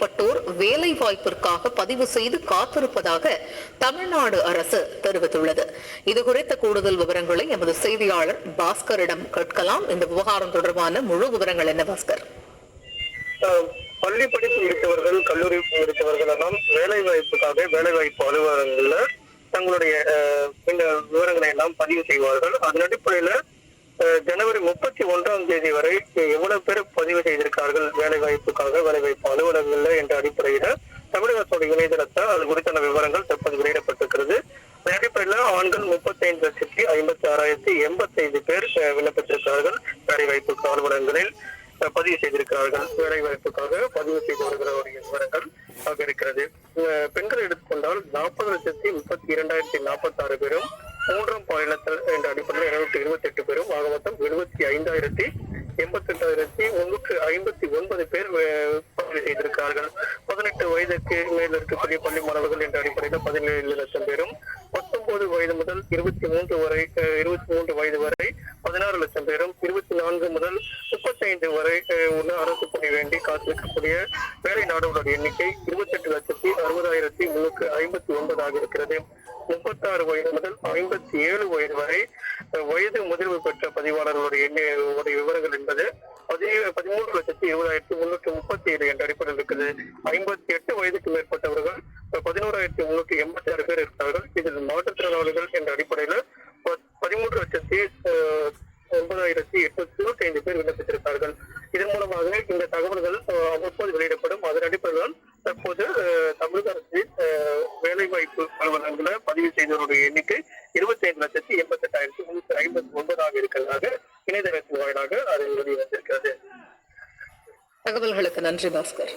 பட்டோர் வேலை வாய்ப்பிற்காக பதிவு செய்து காத்திருப்பதாக தமிழ்நாடு அரசு தெரிவித்துள்ளது. இது குறித்த கூடுதல் விவரங்களை எமது செய்தியாளர் பாஸ்கரிடம் கேட்கலாம். இந்த விவகாரம் தொடர்பான முழு விவரங்கள் என்ன பாஸ்கர்? பள்ளி படிப்பு முடித்தவர்கள் கல்லூரி முடித்தவர்கள் எல்லாம் வேலை வாய்ப்புக்காக வேலை வாய்ப்பு அலுவலகங்கள்ல தங்களுடைய இந்த விவரங்களை எல்லாம் பதிவு செய்வார்கள். அதன் அடிப்படையில ஜனவரி ஒன்றாம் தேதி வரை எவ்வளவு பேர் பதிவு செய்திருக்கார்கள்? வேலை வாய்ப்புக்காக வேலை வாய்ப்பு அலுவலகங்கள்ல என்ற அடிப்படையில தமிழக அரசோட இணையதளத்தில் அது குறித்தான விவரங்கள் தற்போது வெளியிடப்பட்டிருக்கிறது. அதன் அடிப்படையில ஆண்கள் முப்பத்தி ஐந்து லட்சத்தி ஐம்பத்தி ஆறாயிரத்தி எண்பத்தி ஐந்து பேர் விண்ணப்பித்திருக்கிறார்கள். வேலை வாய்ப்பு அலுவலகங்களில் பதிவு செய்திருக்கிறார்கள். வேலை வாய்ப்புக்காக பதிவு செய்து வருகிறவருடைய விவரங்கள் ஆக இருக்கிறது. பெண்கள் இரண்டாயிரத்தி நாற்பத்தி ஆறு பேரும் மூன்றாம் பாலினத்தில் என்ற அடிப்படையில் இருநூற்றி இருபத்தி எட்டு பேரும் ஆக மொத்தம் எழுபத்தி ஐந்தாயிரத்தி எண்பத்தி எட்டாயிரத்தி முன்னூற்று ஐம்பத்தி ஒன்பது பேர் பதிவு செய்திருக்கிறார்கள். பதினெட்டு வயதுக்கு மேல் இருக்கக்கூடிய பள்ளி மாணவர்கள் என்ற அடிப்படையில் பதினேழு லட்சம் பேரும் பத்தொன்பது வயது முதல் இருபத்தி மூன்று வரை இருபத்தி மூன்று வயது வரை பதினாறு லட்சம் பேரும் இருபத்தி நான்கு முதல் முப்பத்தி ஐந்து வரை உள்ள அரசு பணி வேண்டி காத்திருக்கக்கூடிய வேலை நாடுகளோட எண்ணிக்கை இருபத்தி எட்டு லட்சத்தி அறுபதாயிரத்தி முன்னூற்று ஐம்பத்தி ஒன்பதாக இருக்கிறது. முப்பத்தாறு வயது முதல் ஐம்பத்தி ஏழு வயது வரை வயது முதிர்வு பெற்ற பதிவாளர்களுடைய எண்ணிக்கையுடைய விவரங்கள் என்பது பதி- பதிமூன்று லட்சத்தி இருபதாயிரத்தி முன்னூற்றி முப்பத்தி ஏழு என்ற அடிப்படையில் இருக்குது. ஐம்பத்தி எட்டு வயதுக்கு மேற்பட்டவர்கள் பதினோராயிரத்தி முன்னூற்றி எண்பத்தி ஆறு பேர் இருக்கிறார்கள். இதில் மாற்றுத்திறனாளிகள் என்ற அடிப்படையில் பதிமூன்று லட்சத்தி ஒன்பதாயிரத்தி எட்நூத்தி இருபத்தி ஐந்து பேர் விண்ணப்பித்திருக்கிறார்கள். இதன் மூலமாக இந்த தகவல்கள் அவ்வப்போது வெளியிடப்படும். அதன் அடிப்படையில் தற்போது அஹ், தமிழக அரசு அஹ், வேலைவாய்ப்பு அலுவலகங்களை பதிவு செய்தவருடைய எண்ணிக்கை இருபத்தி ஐந்து லட்சத்தி எண்பத்தி எட்டாயிரத்தி முன்னூத்தி ஐம்பத்தி ஒன்பதாக இருக்கிறதாக இணையதளத்தின் வாயிலாக அது வெளிவந்திருக்கிறது தகவல்களுக்கு நன்றி பாஸ்கர்.